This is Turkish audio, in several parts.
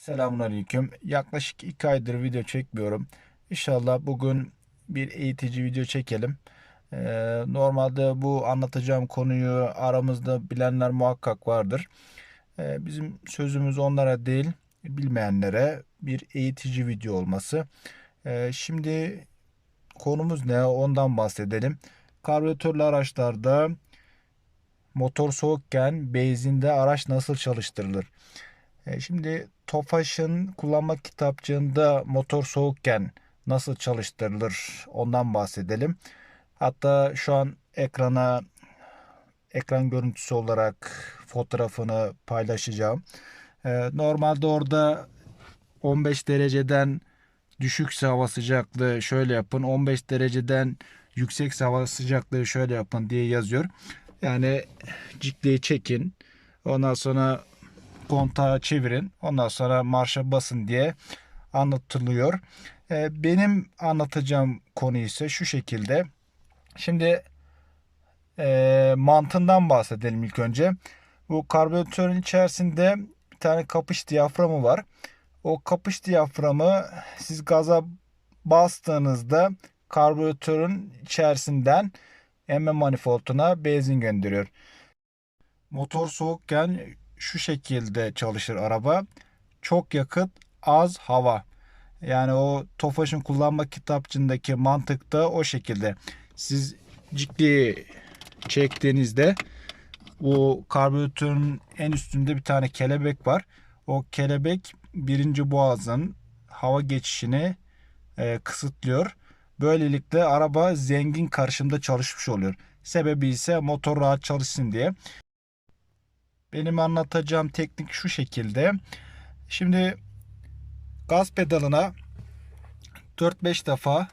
Selamünaleyküm. Yaklaşık 2 aydır video çekmiyorum. İnşallah bugün bir eğitici video çekelim. Ee, normalde bu anlatacağım konuyu aramızda bilenler muhakkak vardır. Ee, bizim sözümüz onlara değil, bilmeyenlere bir eğitici video olması. Ee, şimdi konumuz ne? Ondan bahsedelim. Karbüratörlü araçlarda motor soğukken benzinde araç nasıl çalıştırılır? E, Şimdi Tofaş'ın kullanma kitapçığında motor soğukken nasıl çalıştırılır ondan bahsedelim. Hatta şu an ekrana ekran görüntüsü olarak fotoğrafını paylaşacağım. E, Normalde orada 15 dereceden düşükse hava sıcaklığı şöyle yapın. 15 dereceden yüksekse hava sıcaklığı şöyle yapın diye yazıyor. Yani cikleyi çekin. Ondan sonra kontağı çevirin. Ondan sonra marşa basın diye anlatılıyor. Ee, benim anlatacağım konu ise şu şekilde. Şimdi e, mantığından bahsedelim ilk önce. Bu karbüratörün içerisinde bir tane kapış diyaframı var. O kapış diyaframı siz gaza bastığınızda karbüratörün içerisinden emme manifolduna benzin gönderiyor. Motor soğukken şu şekilde çalışır araba. Çok yakıt, az hava. Yani o Tofaş'ın kullanma kitapçığındaki mantık da o şekilde. Siz cikliği çektiğinizde bu karbüratörün en üstünde bir tane kelebek var. O kelebek birinci boğazın hava geçişini e, kısıtlıyor. Böylelikle araba zengin karışımda çalışmış oluyor. Sebebi ise motor rahat çalışsın diye. Benim anlatacağım teknik şu şekilde. Şimdi gaz pedalına 4-5 defa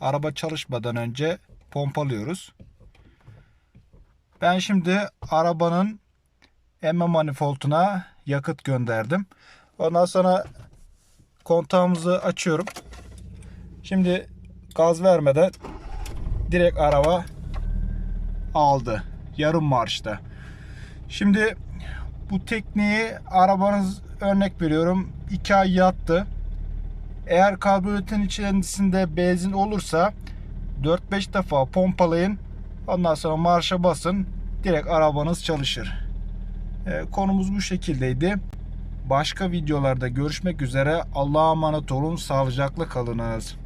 araba çalışmadan önce pompalıyoruz. Ben şimdi arabanın emme manifolduna yakıt gönderdim. Ondan sonra kontağımızı açıyorum. Şimdi gaz vermeden direkt araba aldı. Yarım marşta. Şimdi bu tekniği arabanız örnek veriyorum 2 ay yattı. Eğer karbüratörün içerisinde benzin olursa 4-5 defa pompalayın. Ondan sonra marşa basın. Direkt arabanız çalışır. Ee, konumuz bu şekildeydi. Başka videolarda görüşmek üzere. Allah'a emanet olun. Sağlıcakla kalınız.